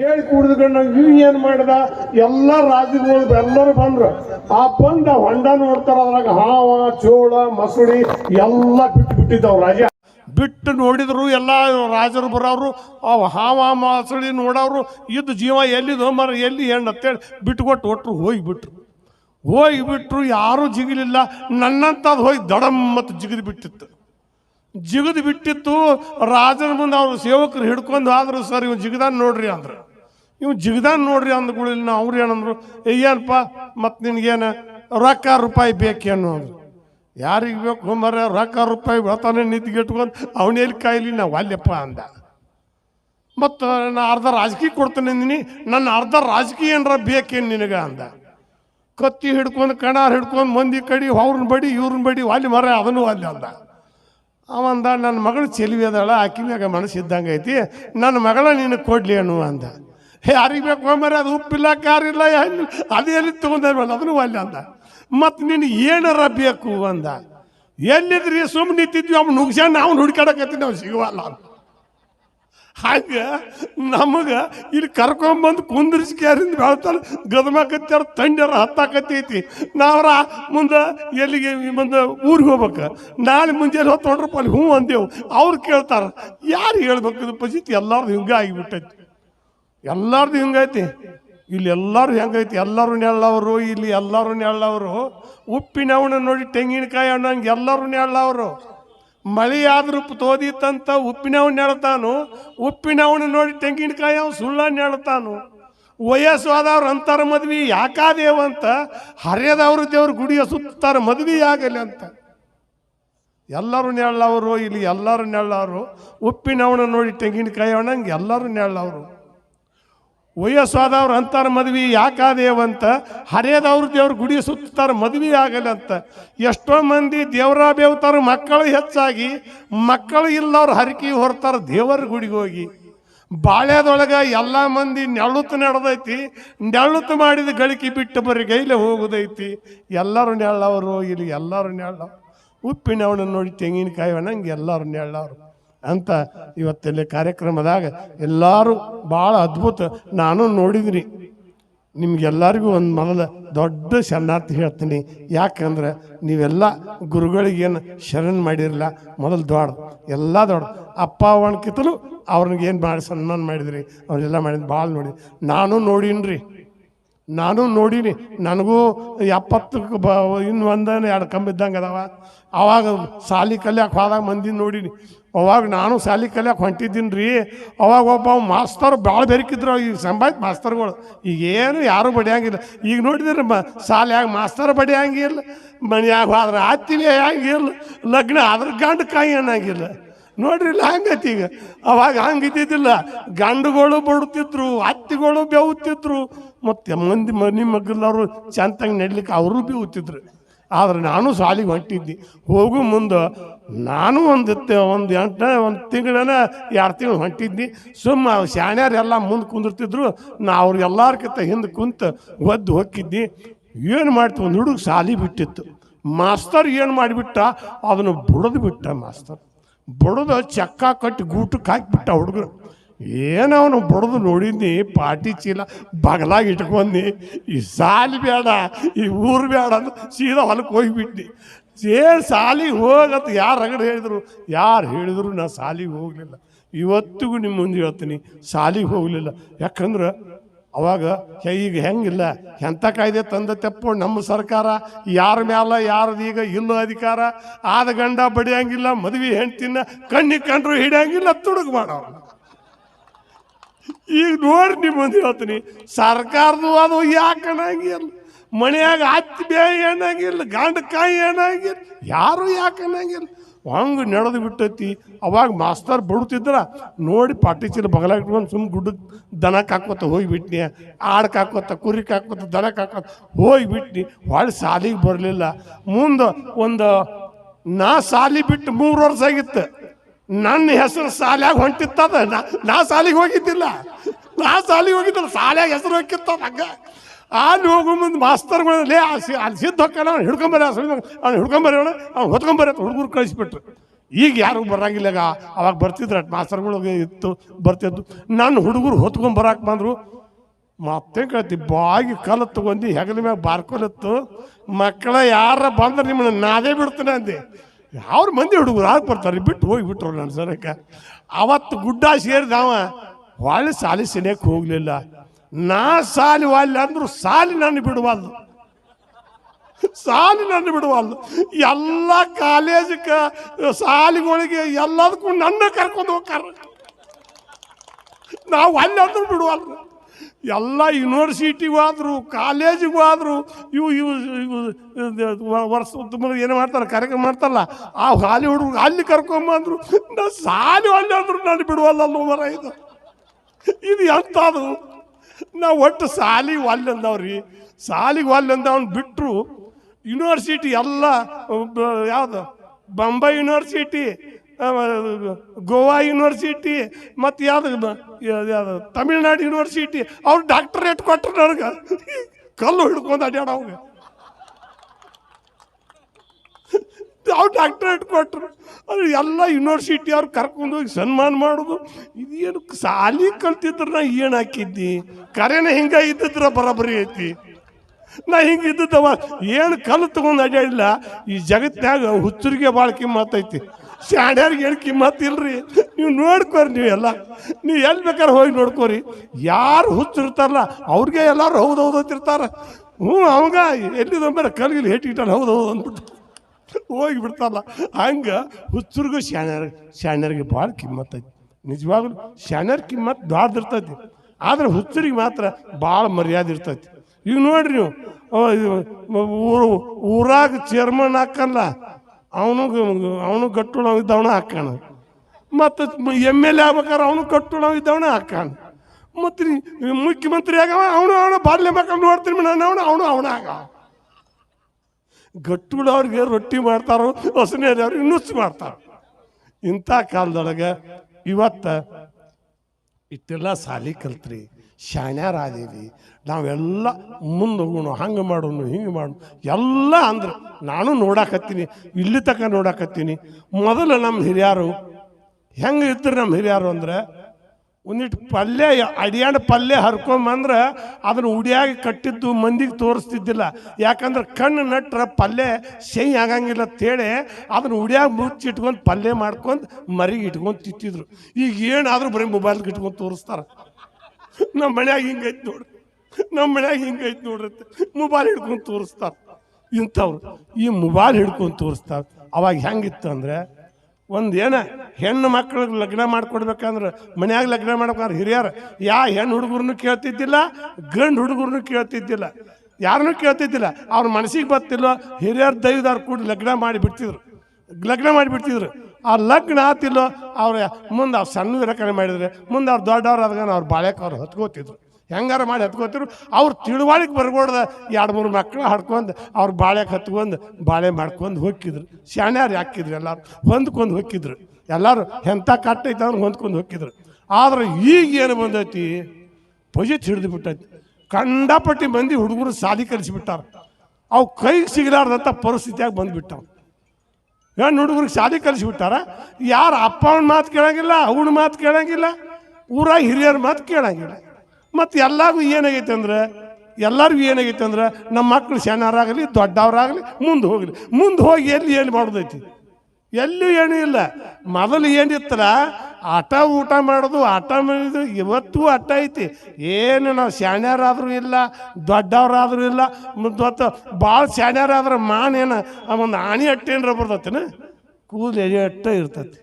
ಹೇಳಿ ಕುಡಿದ್ಕೊಂಡು ಇವ್ ಏನ್ ಮಾಡ್ದ? ಎಲ್ಲ ರಾಜ್ಯಗಳು ಎಲ್ಲರೂ ಬಂದ್ರು. ಆ ಬಂದ ಹೊಂಡ ನೋಡ್ತಾರ ಅದ್ರಾಗ ಹಾವ, ಚೋಳ, ಮಸುಡಿ ಎಲ್ಲ ಬಿಟ್ಟು ಬಿಟ್ಟಿದ್ದಾವ್ ರಾಜ. ಬಿಟ್ಟು ನೋಡಿದ್ರು ಎಲ್ಲ ರಾಜರು ಬರೋರು ಅವ್ ಹಾವ ಮಸಳಿ ನೋಡೋರು ಇದ್ದು ಜೀವ ಎಲ್ಲಿದೋ ಮರ, ಎಲ್ಲಿ ಹೆಣ್ಣು ಅಂತೇಳಿ ಬಿಟ್ಕೊಟ್ಟು ಒಟ್ಟರು ಹೋಗಿಬಿಟ್ರು. ಹೋಗಿಬಿಟ್ರು, ಯಾರೂ ಜಿಗಿಲಿಲ್ಲ. ನನ್ನಂಥದ್ದು ಹೋಗಿ ದಡಮ್ ಮತ್ತು ಜಿಗಿದು ಬಿಟ್ಟಿತ್ತು. ಜಿಗಿದು ಬಿಟ್ಟಿತ್ತು, ರಾಜನ ಮುಂದೆ ಅವರು ಸೇವಕರು ಹಿಡ್ಕೊಂಡು ಆದರು ಸರ್ ಇವ್ ಜಿಗದಾನ ನೋಡ್ರಿ ಅಂದ್ರು. ಇವ್ ಜಿಗದಾನ್ ನೋಡ್ರಿ ಅಂದ್ಗಳಿಲ್ಲ ಅವ್ರು ಏನಂದ್ರು ಏನಪ್ಪ ಮತ್ತು ನಿನಗೇನು ರೊಕ್ಕ ರೂಪಾಯಿ ಬೇಕೇನು ಅಂದ್ರು ಯಾರಿಗೆ ಬೇಕು ಮರ ರೊಕ್ಕ ರೂಪಾಯಿ ಬರ್ತಾನೆ ನಿಂತ್ಗಿಟ್ಕೊಂಡು ಅವನೇಲಿ ಕಾಯಿಲಿ? ನಾವು ಅಲ್ಲಪ್ಪ ಅಂದ. ಮತ್ತು ನಾ ಅರ್ಧ ರಾಜಕೀಯ ಕೊಡ್ತೇನೆ ಅಂದಿನಿ, ನನ್ನ ಅರ್ಧ ರಾಜಕೀಯ ಏನರ ಬೇಕೇನು ನಿನಗೆ ಅಂದ. ಕತ್ತಿ ಹಿಡ್ಕೊಂಡು, ಕಣಾರ್ ಹಿಡ್ಕೊಂಡು ಮಂದಿ ಕಡಿ ಅವ್ರನ್ನ ಬಡಿ ಇವ್ರನ್ನ ಬಡಿ ಅಲ್ಲಿ ಮರ ಅದನ್ನು ಅಲ್ಲಿ ಅಂದ. ಅವಂದ ನನ್ನ ಮಗಳು ಚೆಲುವಿ ಅದಾಳ ಆಕಿ ಮ್ಯಾಗ ಮನಸ್ಸು ಇದ್ದಂಗೆ ಐತಿ, ನನ್ನ ಮಗಳ ನಿನಗೆ ಕೊಡ್ಲಿ ಅನ್ನುವ ಅಂದ. ಯಾರಿಗೆ ಬೇಕು ಮರ ಅದು ಉಪ್ಪಿಲ್ಲ ಕಾರಿಲ್ಲ ಏನು ಅದು ಎಲ್ಲಿ ಅದನ್ನು ಅಲ್ಲಿ ಅಂದ. ಮತ್ತು ನಿನಗೆ ಏನಾರ ಬೇಕು ಅಂದ. ಎಲ್ಲಿದ್ರಿ ಸುಮ್ಮನೆ ನಿಂತಿದ್ವಿ, ಅವ್ನು ನುಗ್ಸ್ಯಾನ, ನಾವು ಹುಡ್ಕಾಡಕತ್ತೀವಿ ನಾವು ಸಿಗುವಲ್ಲ ಅಂತ ಹಾಗೆ ನಮಗೆ ಇಲ್ಲಿ ಕರ್ಕೊಂಬಂದು ಕುಂದ್ರಿಸ್ಕ್ಯಾರಿಂದ ಬೆಳ್ತಾರೆ ಗದಮಾಕತ್ತಾರ ತಂಡ್ಯಾರ ಹತ್ತಾಕತ್ತೈತಿ. ನಾವ್ರ ಮುಂದೆ ಎಲ್ಲಿಗೆ ಮುಂದೆ ಊರಿಗೆ ಹೋಗ್ಬೇಕು? ನಾಳೆ ಮುಂಜಾನೆ ಹೊತ್ತು ನೋಡ್ರಪ್ಪ ಅಲ್ಲಿ ಹ್ಞೂ ಅಂದೇವು. ಅವ್ರು ಕೇಳ್ತಾರೆ ಯಾರು ಹೇಳ್ಬೇಕು ಪರಿಸ್ಥಿತಿ? ಎಲ್ಲರೂ ಹಿಂಗೆ ಆಗಿಬಿಟ್ಟೈತಿ. ಎಲ್ಲಾರ್ದು ಹಿಂಗೈತಿ. ಇಲ್ಲಿ ಎಲ್ಲರೂ ಹೆಂಗೈತಿ? ಎಲ್ಲರೂ ನೆಳ್ಳವರು, ಇಲ್ಲಿ ಎಲ್ಲರೂ ನೆಳ್ಳವರು. ಉಪ್ಪಿನವನ ನೋಡಿ ತೆಂಗಿನಕಾಯಿ ಹಣ್ಣಂಗೆ ಎಲ್ಲರೂ ನೆಳ್ಳವರು. ಮಳೆ ಆದ್ರೂ ತೋದಿತ್ತಂತ ಉಪ್ಪಿನವ್ ನೆಳ್ತಾನು. ಉಪ್ಪಿನವನ ನೋಡಿ ತೆಂಗಿನಕಾಯಿ ಅವನು ಸುಳ್ಳ ನೆಳ್ತಾನು. ವಯಸ್ಸು ಆದವ್ರು ಅಂತಾರ ಮದ್ವಿ ಯಾಕಾದೇವ ಅಂತ? ಹರಿಯದವರು ದೇವ್ರ ಗುಡಿಯ ಸುತ್ತಾರ ಮದ್ವಿ ಆಗಲಿ ಅಂತ. ಎಲ್ಲರೂ ನೆಳ್ಳವರು, ಇಲ್ಲಿ ಎಲ್ಲರೂ ನೆಳ್ಳವರು. ಉಪ್ಪಿನವನ ನೋಡಿ ತೆಂಗಿನಕಾಯಿ ಹಣ್ಣಂಗೆ ಎಲ್ಲರೂ ನೆಳ್ಳವರು. ವಯಸ್ಸಾದವ್ರು ಅಂತಾರೆ ಮದ್ವೆ ಯಾಕಾದೇವಂತ ಹರಿಯದವ್ರು ದೇವ್ರ ಗುಡಿ ಸುತ್ತಾರ ಮದ್ವೆ ಆಗಲ್ಲ ಅಂತ. ಎಷ್ಟೋ ಮಂದಿ ದೇವರ ಬೇವ್ತಾರ ಮಕ್ಕಳು ಹೆಚ್ಚಾಗಿ, ಮಕ್ಕಳು ಇಲ್ಲವ್ರು ಹರಕಿ ಹೊರ್ತಾರ ದೇವರ ಗುಡಿಗೆ ಹೋಗಿ. ಬಾಳ್ಯದೊಳಗೆ ಎಲ್ಲ ಮಂದಿ ನೆಳ್ಳುತ್ತು ನಡೆದೈತಿ ನೆಳ್ಳುತ್ತು ಮಾಡಿದ ಗಳಿಕೆ ಬಿಟ್ಟು ಬರೀ ಗೈಲೆ ಹೋಗುದೈತಿ. ಎಲ್ಲರೂ ನೆಳ್ಳವರು, ಇಲ್ಲಿ ಎಲ್ಲರೂ ನೆಳ್ಳವ್ರು. ಉಪ್ಪಿನವನ ನೋಡಿ ತೆಂಗಿನಕಾಯಿ ಹಂಗೆ ಎಲ್ಲರೂ ನೆಳ್ಳವ್ರು. ಅಂತ ಇವತ್ತಲ್ಲಿ ಕಾರ್ಯಕ್ರಮದಾಗ ಎಲ್ಲರೂ ಭಾಳ ಅದ್ಭುತ ನಾನು ನೋಡಿದ್ರಿ. ನಿಮ್ಗೆಲ್ಲರಿಗೂ ಒಂದು ಮೊದಲ ದೊಡ್ಡ ಶರಣಾರ್ಥಿ ಹೇಳ್ತೀನಿ. ಯಾಕಂದ್ರೆ ನೀವೆಲ್ಲ ಗುರುಗಳಿಗೇನು ಶರಣ್ ಮಾಡಿರಲ್ಲ ಮೊದಲು ದೊಡ್ಡ, ಎಲ್ಲ ದೊಡ್ಡ. ಅಪ್ಪ ಅವನ ಕಿತ್ತಲೂ ಏನು ಮಾಡಿ ಸನ್ಮಾನ ಮಾಡಿದ್ರಿ, ಅವರೆಲ್ಲ ಮಾಡಿದ್ ಭಾಳ ನೋಡಿ. ನಾನು ನೋಡೀನ್ರಿ. ನಾನು ನೋಡೀನಿ. ನನಗೂ ಎಪ್ಪತ್ತಕ್ಕೆ ಬ, ಇನ್ನು ಒಂದನೇ ಎರಡು ಕಂಬ ಇದ್ದಂಗೆ ಅದಾವ. ಅವಾಗ ಸಾಲಿ ಕಲ್ಯಾಕೆ ಹೋದಾಗ ಮಂದಿ ನೋಡೀನಿ. ಅವಾಗ ನಾನು ಸಾಲಿ ಕಲ್ಯಾಕೆ ಹೊಂಟಿದ್ದೀನಿ ರೀ ಅವಾಗ ಒಬ್ಬ ಮಾಸ್ತರ್ ಭಾಳ ಬೆರಕಿದ್ರು ಈ ಸಂಬಾಯ್ತು ಮಾಸ್ತರ್ಗಳು. ಈಗೇನು ಯಾರೂ ಬಡಿಯಂಗಿಲ್ಲ. ಈಗ ನೋಡಿದ್ರೆ ಮ, ಸಾಲ್ಯಾಗ ಮಾಸ್ತರ್ ಬಡಿಯಂಗಿಲ್ಲ, ಮನೆಯಾಗ ಹೋದ್ರೆ ಆತಿವಿ ಹ್ಯಾಂಗಿಲ್ಲ ಲಗ್ನ ಅದ್ರ ಗಂಡು ಕಾಯಿ ಅನ್ನಂಗಿಲ್ಲ. ನೋಡ್ರಿ ಹಂಗೈತಿ ಈಗ. ಅವಾಗ ಹಂಗಿದ್ದಿದ್ದಿಲ್ಲ ಗಂಡುಗಳು ಬಡುತ್ತಿದ್ರು ಅತ್ತಿಗಳು ಬೆವುತ್ತಿದ್ರು, ಮತ್ತು ಮಂದಿ ಮನೆ ಮಗಲವರು ಚಂತಾಗಿ ನಡ್ಲಿಕ್ಕೆ ಅವರು ಬೆವುತ್ತಿದ್ರು. ಆದ್ರೆ ನಾನು ಶಾಲಿಗೆ ಹೊಂಟಿದ್ದೆ. ಹೋಗು ಮುಂದೆ ನಾನು ಒಂದು ಒಂದು ಎಂಟನೇ, ಒಂದು ತಿಂಗಳನ ಎರಡು ತಿಂಗಳು ಹೊಂಟಿದ್ದೆ. ಸುಮ್ಮ ಶಾಣ್ಯಾರೆಲ್ಲ ಮುಂದೆ ಕುಂದಿರ್ತಿದ್ರು. ನಾ ಅವ್ರು ಎಲ್ಲಾರ್ಕಿಂತ ಹಿಂದೆ ಕುಂತು ಒದ್ದು ಹೊಕ್ಕಿದ್ದಿ. ಏನು ಮಾಡ್ತೀವಿ ಒಂದು ಹುಡುಗ ಸಾಲಿ ಬಿಟ್ಟಿತ್ತು. ಮಾಸ್ತರ್ ಏನು ಮಾಡಿಬಿಟ್ಟ, ಅದನ್ನು ಬುಡದು ಬಿಟ್ಟ ಮಾಸ್ತರ್. ಬಡದು ಚಕ್ಕ ಕಟ್ಟಿ ಗೂಟಕ್ಕೆ ಹಾಕಿಬಿಟ್ಟ ಹುಡುಗರು. ಏನವನು ಬಡದು ನೋಡಿದ್ನಿ, ಪಾಟಿ ಚೀಲ ಬಗಲಾಗಿ ಇಟ್ಕೊಂಡಿ ಈ ಸಾಲಿ ಬೇಡ ಈ ಊರು ಬೇಡ ಅಂತ ಸೀದಾ ಹೊಲಕ್ಕೆ ಹೋಗಿಬಿಟ್ನಿ. ಏನು ಸಾಲಿಗೆ ಹೋಗತ್ತ ಯಾರು ರಗಡೆ ಹೇಳಿದ್ರು? ಯಾರು ಹೇಳಿದ್ರು ನಾ ಸಾಲಿಗೆ ಹೋಗಲಿಲ್ಲ. ಇವತ್ತಿಗೂ ನಿಮ್ಮ ಮುಂದೆ ಹೇಳ್ತೀನಿ, ಸಾಲಿಗೆ ಹೋಗಲಿಲ್ಲ. ಯಾಕಂದ್ರೆ ಅವಾಗ ಈಗ ಹೆಂಗಿಲ್ಲ? ಎಂಥ ಕಾಯ್ದೆ ತಂದ ತೆಪ್ಪು? ನಮ್ಮ ಸರ್ಕಾರ ಯಾರ ಮ್ಯಾಲ, ಯಾರ್ದು ಈಗ ಇಲ್ಲ ಅಧಿಕಾರ? ಆದ ಗಂಡ ಬಡಿಯಂಗಿಲ್ಲ, ಮದುವೆ ಹೆಂಡ್ತಿನ ಕಣ್ಣಿಗೆ ಕಂಡ್ರು ಹಿಡಿಯಂಗಿಲ್ಲ, ತುಡುಗು ಮಾಡೋರು. ಈಗ ನೋಡಿ ನಿಮ್ಮ ಮುಂದೆ ಹೇಳ್ತೀನಿ ಸರ್ಕಾರದು ಅದು ಯಾಕೆ ಅನ್ನಂಗಿಲ್ಲ? ಮನೆಯಾಗ ಹತ್ತಿ ಬೇ ಏನಾಗಿಲ್ಲ ಗಂಡ ಕಾಯಿ ಏನಾಗಿಲ್ಲ ಯಾರು ಯಾಕೆ ಅನ್ನಂಗಿಲ್ಲ? ಹಂಗೆ ನಡೆದು ಬಿಟ್ಟೈತಿ. ಅವಾಗ ಮಾಸ್ತರ್ ಬಡುತ್ತಿದ್ರ ನೋಡಿ ಪಾಟಿ ಚೀಲ ಬಗಲ ಇಟ್ಕೊಂಡು ಸುಮ್ಮ ಗುಡ್ಡಕ್ಕೆ ದನಕ್ಕೆ ಹಾಕೋತ ಹೋಗಿಬಿಟ್ನಿ ಆಡಕ್ಕೆ ಹಾಕೋತ ಕುರಿಗೆ ಹಾಕೋತ ದನಕ್ಕೆ ಹಾಕೋತ ಹೋಗಿಬಿಟ್ನಿ ಹೊಳ್ಳಿ ಸಾಲಿಗೆ ಬರಲಿಲ್ಲ. ಮುಂದೆ ಒಂದು ನಾ ಸಾಲಿ ಬಿಟ್ಟು ಮೂರು ವರ್ಷ ಆಗಿತ್ತು. ನನ್ನ ಹೆಸರು ಸಾಲ್ಯಾಗ ಹೊಂಟಿತ್ತದ. ನಾ ನಾ ಸಾಲಿಗೆ ಹೋಗಿದ್ದಿಲ್ಲ. ನಾ ಸಾಲಿಗೆ ಹೋಗಿದ್ದಿಲ್ಲ. ಸಾಲ್ಯಾಗ ಹೆಸರು ಹಾಕಿತ್ತ ಹಂಗ. ಅಲ್ಲಿ ಹೋಗೋ ಮುಂದೆ ಮಾಸ್ತರ್ಗಳು ಅಲ್ಲಿ ಸಿದ್ಧ ಹೊಕ್ಕನ ಅವ್ನು ಹಿಡ್ಕೊಂಬರ ಅವ್ನು ಹಿಡ್ಕೊಂಬರೋಣ ಅವ್ನು ಹೊತ್ಕೊಂಬರ ಹುಡುಗರು ಕಳಿಸ್ಬಿಟ್ರು. ಈಗ ಯಾರು ಬರಂಗಿಲ್ಲ ಅವಾಗ ಬರ್ತಿದ್ರ ಮಾಸ್ತರ್ಗಳಿಗೆ ಇತ್ತು ಬರ್ತಿದ್ದು ನನ್ನ ಹುಡುಗರು ಹೊತ್ಕೊಂಬರಕ್ಕೆ ಬಂದರು. ಮತ್ತೆ ಕೇಳ್ತಿ ಬಾಗಿ ಕಲ್ಲು ತಗೊಂಡು ಹೆಗಲ ಮ್ಯಾಗ ಬಾರ್ಕೊಲತ್ತು. ಮಕ್ಕಳ ಯಾರ ಬಂದ್ರೆ ನಿಮ್ಮನ್ನ ನಾದೇ ಬಿಡ್ತಾನೆ ಅಂದೆ. ಅವ್ರ ಮಂದಿ ಹುಡುಗರು ಆಗ ಬರ್ತಾರೆ, ಬಿಟ್ಟು ಹೋಗಿ ಬಿಟ್ರು ನನ್ನ ಸರಕ. ಅವತ್ತು ಗುಡ್ಡ ಸೇರಿದವ ಹೊಳ್ಳಿ ಸಾಲಿ ಸಿನಿಯಕ್ಕೆ ಹೋಗ್ಲಿಲ್ಲ. ನಾ ಸಾಲಿ ವಾಲಿ ಅಂದ್ರು ಸಾಲಿ ನನ್ನ ಬಿಡುವಲ್ದು. ಸಾಲಿ ನನ್ನ ಬಿಡುವಲ್ದು. ಎಲ್ಲ ಕಾಲೇಜಕ್ಕೆ ಸಾಲಿಗಳಿಗೆ ಎಲ್ಲದಕ್ಕೂ ನನ್ನ ಕರ್ಕೊಂಡು ಹೋಗ್ತಾರ. ನಾವು ಅಲ್ಲಿ ಅಂದ್ರೂ ಬಿಡುವಲ್ಲ ಎಲ್ಲ ಯೂನಿವರ್ಸಿಟಿಗೂ ಆದ್ರು ಕಾಲೇಜಿಗೂ ಆದ್ರು, ಇವು ಇವು ವರ್ಷ ತುಂಬ ಏನು ಮಾಡ್ತಾರೆ ಕಾರ್ಯಕ್ರಮ ಮಾಡ್ತಾರಲ್ಲ, ಆ ಹಾಲಿ ಹುಡುಗ ಅಲ್ಲಿ ಕರ್ಕೊಂಬಂದ್ರು, ನಾ ಸಾಲಿ ಅಲ್ಲಿ ಅಂದ್ರು ನಾನು ಬಿಡುವಲ್ಲ ಮರ ಇದು. ಇದು ಎಂಥದು ನಾವು ಒಟ್ಟು ಸಾಲಿಗೆ ಒಲ್ಲೆ ಅಂದವ್ರಿ ಸಾಲಿಗೆ ಒಲ್ಲೆ ಅಂದ ಅವ್ನು ಬಿಟ್ಟರು ಯೂನಿವರ್ಸಿಟಿ ಎಲ್ಲ ಯಾವುದು, ಬಾಂಬೆ ಯೂನಿವರ್ಸಿಟಿ ಗೋವಾ ಯೂನಿವರ್ಸಿಟಿ, ಮತ್ತು ಯಾವ್ದು ಯಾವುದು ತಮಿಳ್ನಾಡು ಯೂನಿವರ್ಸಿಟಿ, ಅವ್ರು ಡಾಕ್ಟರೇಟ್ ಕೊಟ್ಟರು ನನಗೆ. ಕಲ್ಲು ಹಿಡ್ಕೊಂಡು ಅಡ್ಯಾಡ ಅವಾಗ ಅವ್ರು ಡಾಕ್ಟ್ರೇಟ್ ಕೊಟ್ಟರು ಅದು ಎಲ್ಲ ಯೂನಿವರ್ಸಿಟಿ ಅವ್ರು ಕರ್ಕೊಂಡು ಹೋಗಿ ಸನ್ಮಾನ ಮಾಡೋದು. ಇದೇನು ಸಾಲಿ ಕಲ್ತಿದ್ರೆ ನಾ ಏನು ಹಾಕಿದ್ದಿ? ಕರೆನ ಹಿಂಗೆ ಇದ್ದಿದ್ರೆ ಬರೋಬ್ಬರಿ ಐತಿ. ನಾ ಹಿಂಗೆ ಇದ್ದಿದ್ದವ. ಏನು ಕಲ್ಲು ತಗೊಂಡು ಅಡ್ಯಾಡಿಲ್ಲ. ಈ ಜಗತ್ತಿನಾಗ ಹುಚ್ಚರಿಗೆ ಭಾಳ ಕಿಮ್ಮತ್ತೈತಿ ಶಾಣ್ಯಾರಿಗೆ ಏನು ಇಲ್ರಿ? ನೀವು ನೋಡ್ಕೋರಿ ನೀವೆಲ್ಲ ನೀವು ಎಲ್ಲಿ ಬೇಕಾದ್ರೆ ಹೋಗಿ ನೋಡ್ಕೋರಿ. ಯಾರು ಹುಚ್ಚಿರ್ತಾರಲ್ಲ, ಅವ್ರಿಗೆ ಎಲ್ಲರೂ ಹೌದು ಹೌದು ಅಂತಿರ್ತಾರೆ. ಹ್ಞೂ ಅವಾಗ ಎಲ್ಲಿದ ಮೇಲೆ ಕಲ್ಗಿಲ್ಲಿ ಹೇಟಿಟ್ಟಾನೆ ಹೌದು ಹೌದು ಅಂದ್ಬಿಟ್ಟು. ಹೋಗಿ ಬಿಡ್ತಾರಲ್ಲ ಹಂಗೆ ಹುಚ್ಚರಿಗೂ ಶಾಣ್ಯರ, ಶಾಣ್ಯರಿಗೆ ಭಾಳ ಕಿಮ್ಮತ್ ಐತಿ. ನಿಜವಾಗ್ಲೂ ಶಾಣ್ಯರ ಕಿಮ್ಮತ್ ದೊಡ್ಡದಿರ್ತೈತಿ ಆದ್ರೆ ಹುಚ್ಚರಿಗೆ ಮಾತ್ರ ಭಾಳ ಮರ್ಯಾದೆ ಇರ್ತೈತಿ. ಈಗ ನೋಡ್ರಿ ನೀವು ಊರು, ಊರಾಗ ಚೇರ್ಮನ್ ಹಾಕಲ್ಲ, ಅವನು ಅವನು ಗಟ್ಟುಳ ಇದ್ದವನ ಹಾಕೋಣ ಮತ್ತು ಎಂ ಎಲ್ ಎ ಆಗ್ಬೇಕಾದ್ರೆ ಅವನು ಕಟ್ಟುಳ ಇದ್ದವನ ಹಾಕೋಣ ಮತ್ತು ಮುಖ್ಯಮಂತ್ರಿ ಆಗವ ಅವನು ಅವನು ಬಾಲ್ಯ ಮಕ್ಕಳು ನೋಡ್ತೀನಿ ಅವನು ಅವನು, ಅವನ ಆಗ ಗಟ್ಟುಳವ್ರಿಗೆ ರೊಟ್ಟಿ ಮಾಡ್ತಾರೋ ಹೊಸನೇರಿಯವ್ರಿಗೆ ನುಚ್ಚು ಮಾಡ್ತಾರೆ. ಇಂಥ ಕಾಲದೊಳಗೆ ಇವತ್ತು ಇಷ್ಟೆಲ್ಲ ಸಾಲಿ ಕಲ್ತ್ರಿ ಶಾಣ್ಯಾರಾದೀವಿ ನಾವೆಲ್ಲ ಮುಂದೆ ಹೋಗೋಣ, ಹಂಗೆ ಮಾಡೋಣ, ಹಿಂಗೆ ಮಾಡೋಣ. ಎಲ್ಲ ಅಂದ್ರೆ ನಾನು ನೋಡಾಕತ್ತೀನಿ, ಇಲ್ಲಿ ತನಕ ನೋಡಾಕತ್ತೀನಿ. ಮೊದಲು ನಮ್ಮ ಹಿರಿಯರು ಹೆಂಗೆ ಇದ್ರು ನಮ್ಮ ಹಿರಿಯರು ಅಂದ್ರೆ ಒಂದಿಟ್ಟು ಪಲ್ಯ ಅಡಿಯಾಣ ಪಲ್ಯ ಹರ್ಕೊಂಬಂದ್ರೆ ಅದನ್ನು ಉಡಿಯಾಗಿ ಕಟ್ಟಿದ್ದು ಮಂದಿಗೆ ತೋರಿಸ್ತಿದ್ದಿಲ್ಲ. ಯಾಕಂದ್ರೆ ಕಣ್ಣು ನಟ್ರೆ ಪಲ್ಯ ಸೈ ಆಗಂಗಿಲ್ಲ ಅಂತೇಳಿ ಅದನ್ನು ಉಡಿಯಾಗಿ ಮುಚ್ಚಿಟ್ಕೊಂಡು ಪಲ್ಯ ಮಾಡ್ಕೊಂಡು ಮರಿಗೆ ಇಟ್ಕೊಂಡು ತಿಂತಿದ್ರು. ಈಗ ಏನಾದರೂ ಬರೀ ಮೊಬೈಲ್ಗೆ ಇಟ್ಕೊಂಡು ತೋರಿಸ್ತಾರೆ. ನಮ್ಮ ಮನ್ಯಾಗ ಹಿಂಗೈತೆ ನೋಡ್ರಿ. ನಮ್ಮ ಮನ್ಯಾಗ ಹಿಂಗೈತೆ ನೋಡ್ರಿ ಮೊಬೈಲ್ ಹಿಡ್ಕೊಂಡು ತೋರಿಸ್ತಾರೆ. ಇಂಥವ್ರು ಈ ಮೊಬೈಲ್ ಹಿಡ್ಕೊಂಡು ತೋರಿಸ್ತಾರೆ. ಅವಾಗ ಹೆಂಗಿತ್ತು ಅಂದರೆ ಒಂದು ಏನ ಹೆಣ್ಣು ಮಕ್ಕಳಿಗೆ ಲಗ್ನ ಮಾಡ್ಕೊಡ್ಬೇಕಂದ್ರೆ ಮನ್ಯಾಗ ಲಗ್ನ ಮಾಡ್ಬೇಕಂದ್ರೆ ಹಿರಿಯರು, ಯಾ ಹೆಣ್ಣು ಹುಡುಗರನ್ನು ಕೇಳ್ತಿದ್ದಿಲ್ಲ, ಗಂಡು ಹುಡುಗರನ್ನು ಕೇಳ್ತಿದ್ದಿಲ್ಲ. ಯಾರನ್ನೂ ಕೇಳ್ತಿದ್ದಿಲ್ಲ. ಅವ್ರ ಮನಸ್ಸಿಗೆ ಬರ್ತಿಲ್ಲ ಹಿರಿಯರ್ ದೈವದಾರ್ ಕೂಡ ಲಗ್ನ ಮಾಡಿ ಬಿಡ್ತಿದ್ರು. ಲಗ್ನ ಮಾಡಿಬಿಡ್ತಿದ್ರು ಆ ಲಗ್ನ ಆತಿಲ್ಲೋ, ಅವ್ರ ಮುಂದೆ ಅವ್ರು ಸಣ್ಣ ರಕನೆ ಮಾಡಿದ್ರೆ, ಮುಂದೆ ಅವ್ರು ದೊಡ್ಡವ್ರು ಅವ್ರು ಬಾಳೆಕ ಅವ್ರು ಹತ್ಕೋತಿದ್ರು. ಹೆಂಗಾರ ಮಾಡಿ ಹತ್ಕೋತಿರು ಅವ್ರು ತಿಳುವಳಿಕೆ ಬರ್ಕೊಡ್ದ ಎರಡು ಮೂರು ಮಕ್ಕಳು ಹಡ್ಕೊಂಡು ಅವ್ರು ಬಾಳೆಕ ಹತ್ಕೊಂಡು ಬಾಳೆ ಮಾಡ್ಕೊಂಡು ಹೋಗಿದ್ರು ಶಾಣ್ಯಾರು ಹಾಕಿದ್ರು ಎಲ್ಲರೂ ಹೊಂದ್ಕೊಂಡು ಹೋಗಿದ್ರು ಎಲ್ಲರೂ ಎಂಥ ಕಟ್ಟೈತೆ ಅಂದ್ರೆ ಹೊಂದ್ಕೊಂಡು ಹೋಗಿದ್ರು ಆದ್ರೆ ಈಗ ಏನು ಬಂದೈತಿ? ಪೊಜಿತ್ ಹಿಡಿದು ಬಿಟ್ಟೈತಿ. ಕಂಡಪಟ್ಟಿ ಮಂದಿ ಹುಡುಗರು ಸಾಲಿ ಕಲಿಸಿಬಿಟ್ಟಾರ. ಅವು ಕೈಗೆ ಸಿಗಲಾರ್ದಂಥ ಪರಿಸ್ಥಿತಿಯಾಗ ಬಂದ್ಬಿಟ್ಟವು. ಹೆಣ್ಣು ಹುಡುಗರಿಗೆ ಶಾಲೆ ಯಾರ ಯಾರು ಅಪ್ಪನ ಮಾತು ಕೇಳಂಗಿಲ್ಲ, ಅವನ ಮಾತು ಕೇಳಂಗಿಲ್ಲ, ಊರ ಹಿರಿಯರ ಮಾತು ಕೇಳಂಗಿಲ್ಲ. ಮತ್ತು ಎಲ್ಲರಿಗೂ ಏನಾಗೈತೆ ಅಂದ್ರೆ, ಎಲ್ಲರಿಗೂ ಏನಾಗೈತೆ ಅಂದ್ರೆ, ನಮ್ಮ ಮಕ್ಕಳು ಸಣ್ಣವರಾಗಲಿ ದೊಡ್ಡವರಾಗಲಿ, ಮುಂದೆ ಹೋಗಲಿ. ಮುಂದೆ ಹೋಗಿ ಎಲ್ಲಿ ಏನು ಮಾಡೋದೈತಿ? ಎಲ್ಲೂ ಏನೂ ಇಲ್ಲ. ಮೊದಲು ಏನಿತ್ತಲ್ಲ, ಆಟ ಊಟ ಮಾಡೋದು, ಆಟ ಮಾಡಿದ್ರು ಇವತ್ತು ಆಟ ಐತಿ. ಏನು ನಾವು ಶಾಣ್ಯಾರಾದರೂ ಇಲ್ಲ, ದೊಡ್ಡವರಾದರೂ ಇಲ್ಲ, ಮತ್ತು ಭಾಳ ಶಾಣ್ಯರಾದ್ರೆ ಮಾನೇನ ಒಂದು ಆಣಿ ಅಟ್ಟೇನ್ರ ಬರ್ತೈತೆನ? ಕೂದಲು ಅಟ್ಟ ಇರ್ತೈತಿ.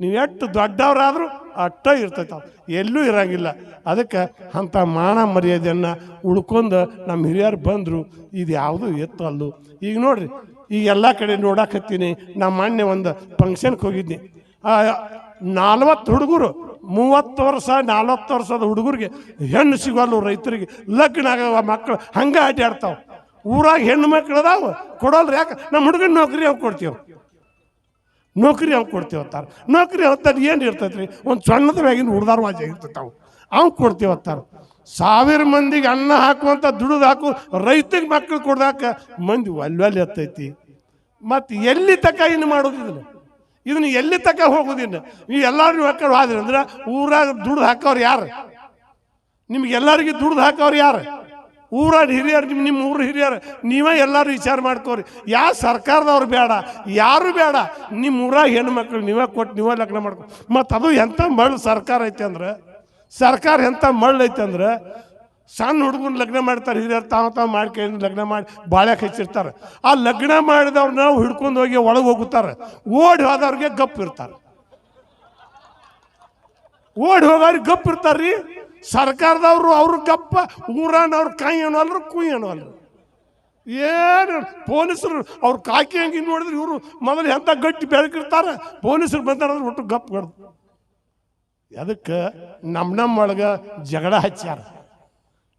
ನೀವು ಎಷ್ಟು ದೊಡ್ಡವರಾದರೂ ಅಟ್ಟ ಇರ್ತೈತೆ. ಎಲ್ಲೂ ಇರೋಂಗಿಲ್ಲ. ಅದಕ್ಕೆ ಅಂಥ ಮಾನ ಮರ್ಯಾದೆಯನ್ನು ಉಳ್ಕೊಂಡು ನಮ್ಮ ಹಿರಿಯರು ಬಂದರು. ಇದು ಯಾವುದೂ ಎತ್ತು ಅಲ್ಲು ಈಗ ನೋಡ್ರಿ ಈಗ ಎಲ್ಲ ಕಡೆ ನೋಡಾಕತ್ತೀನಿ. ನಾ ಮೊನ್ನೆ ಒಂದು ಫಂಕ್ಷನ್ಗೆ ಹೋಗಿದ್ನಿ. ನಾಲ್ವತ್ತು ಹುಡುಗರು, ಮೂವತ್ತು ವರ್ಷ, ನಾಲ್ವತ್ತು ವರ್ಷದ ಹುಡುಗರಿಗೆ ಹೆಣ್ಣು ಸಿಗೋಲ್ಲ ರೈತರಿಗೆ ಲಗ್ನ ಆಗವ ಮಕ್ಕಳು ಹಂಗೆ ಅಡ್ಡಾಡ್ತಾವೆ ಊರಾಗ ಹೆಣ್ಣು ಮಕ್ಳು ಅದಾವ, ಕೊಡೋಲ್ರಿ ಯಾಕೆ? ನಮ್ಮ ಹುಡುಗನ ನೌಕರಿ ಅವ್ರು ಕೊಡ್ತೀವಿ? ನೌಕರಿ ಅವ್ರು ಕೊಡ್ತೀವಿ ಅಂತಾರೆ. ನೌಕರಿ ಅವತ್ತಾರ ಏನು ಇರ್ತೈತೆ ರೀ ಒಂದು ಸಣ್ಣದ ಮ್ಯಾಗಿನ ಹುಡ್ದಾರ ವಾಜಿ ಇರ್ತೈತೆ ಅವು. ಅವ್ನು ಕೊಡ್ತೀವಿ ಅಂತಾರೆ. ಸಾವಿರ ಮಂದಿಗೆ ಅನ್ನ ಹಾಕುವಂಥ ದುಡಿದು ಹಾಕು ರೈತಗೆ ಮಕ್ಕಳು ಕೊಡ್ದಾಕ ಮಂದಿ ಒಲ್ವಲ್ಲಿ ಎತ್ತೈತಿ. ಮತ್ತು ಎಲ್ಲಿ ತಕ ಇನ್ನು ಮಾಡೋದಿಲ್ಲ ಇದನ್ನ? ಎಲ್ಲಿ ತಕ ಹೋಗುದಿನ್ನ ನೀವು ಎಲ್ಲರೂ ಮಕ್ಕಳು ಆದ್ರಿ ಅಂದ್ರೆ ಊರಾಗ ದುಡ್ದು ಹಾಕೋರು ಯಾರು? ನಿಮ್ಗೆಲ್ಲರಿಗೆ ದುಡ್ದು ಹಾಕೋರು ಯಾರು? ಊರಾಗ ಹಿರಿಯರು ನಿಮ್ಮ ನಿಮ್ಮ ಊರ ಹಿರಿಯರು, ನೀವೇ ಎಲ್ಲರೂ ವಿಚಾರ ಮಾಡ್ಕೋರಿ. ಯಾವ ಸರ್ಕಾರದವ್ರು ಬೇಡ, ಯಾರು ಬೇಡ ನಿಮ್ಮ ಊರಾಗ ಹೆಣ್ಮಕ್ಳು ನೀವೇ ಕೊಟ್ಟು ನೀವೇ ಲಗ್ನ ಮಾಡ್ಕೊ. ಮತ್ತು ಅದು ಎಂಥ ಮಳು ಸರ್ಕಾರ ಐತೆ ಅಂದ್ರೆ ಸರ್ಕಾರ ಎಂಥ ಮಳ್ಳೈತೆ ಅಂದ್ರೆ ಸಣ್ಣ ಹುಡುಗನ ಲಗ್ನ ಮಾಡ್ತಾರೆ, ಹಿರಿಯರು ತಾವು ತಾವು ಮಾಡ್ಕೊಂಡು ಲಗ್ನ ಮಾಡಿ ಬಾಳ್ಯಾಕ ಹಚ್ಚಿರ್ತಾರೆ. ಆ ಲಗ್ನ ಮಾಡಿದವ್ರನ್ನ ಹಿಡ್ಕೊಂಡು ಹೋಗಿ ಒಳಗೆ ಹೋಗುತ್ತಾರೆ ಓಡಿ ಹೋದವ್ರಿಗೆ ಗಪ್ ಇರ್ತಾರೆ. ಓಡಿ ಹೋಗೋರಿಗೆ ಗಪ್ ಇರ್ತಾರ್ರಿ. ಸರ್ಕಾರದವರು ಅವ್ರು ಗಪ್ಪ ಕೈ ಕಾಯಿ ಅನ್ನೋಲ್ರು ಕುಯ್ ಅನ್ನೋಲ್ರು. ಏನು ಪೊಲೀಸರು ಅವ್ರು ಕಾಕಿ ಹಂಗೆ ನೋಡಿದ್ರೆ ಇವರು ಮೊದಲು ಎಂಥ ಗಟ್ಟಿ ಬೆಳಕಿರ್ತಾರೆ, ಪೊಲೀಸರು ಬಂದಾರ ಒಟ್ಟು ಗಪ್ ಗಡ್ದು ಅದಕ್ಕೆ ನಮ್ಮ ನಮ್ಮ ಒಳಗೆ ಜಗಳ ಹಚ್ಚಾರ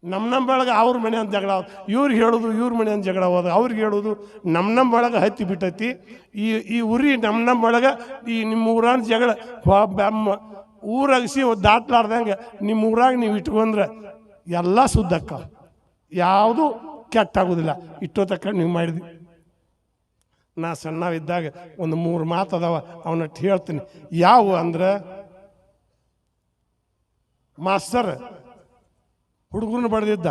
ನಮ್ಮ ನಮ್ಮ ಒಳಗೆ ಅವ್ರ ಮನೆ ಅಂತ ಜಗಳ ಇವ್ರಿಗೆ ಹೇಳೋದು ಇವ್ರ ಮನೆ ಅಂತ ಜಗಳ ಹೋದ ಅವ್ರಿಗೆ ಹೇಳೋದು ನಮ್ಮ ನಮ್ಮ ಒಳಗೆ ಹತ್ತಿ ಬಿಟ್ಟೈತಿ. ಈ ಈ ಉರಿ ನಮ್ಮ ನಮ್ಮ ಒಳಗೆ ಈ ನಿಮ್ಮ ಊರಾನ ಜಗಳ ಊರಗಸಿ ದಾಟ್ಲಾರ್ದಂಗೆ ನಿಮ್ಮ ಊರಾಗ ನೀವು ಇಟ್ಕೊಂಡ್ರೆ ಎಲ್ಲ ಸುದ್ದಕ್ಕ ಯಾವುದು ಕೆಟ್ಟಾಗೋದಿಲ್ಲ. ಇಷ್ಟೋ ತಕ್ಕ ನೀವು ಮಾಡಿದ್ವಿ ನಾ ಸಣ್ಣವಿದ್ದಾಗ ಒಂದು ಮೂರು ಮಾತು ಅದಾವ ಅವನಟ್ಟು ಹೇಳ್ತೀನಿ. ಯಾವ ಅಂದ್ರೆ ಮಾಸ್ತರ್ ಹುಡುಗರನ್ನ ಬಡ್ದಿದ್ದ.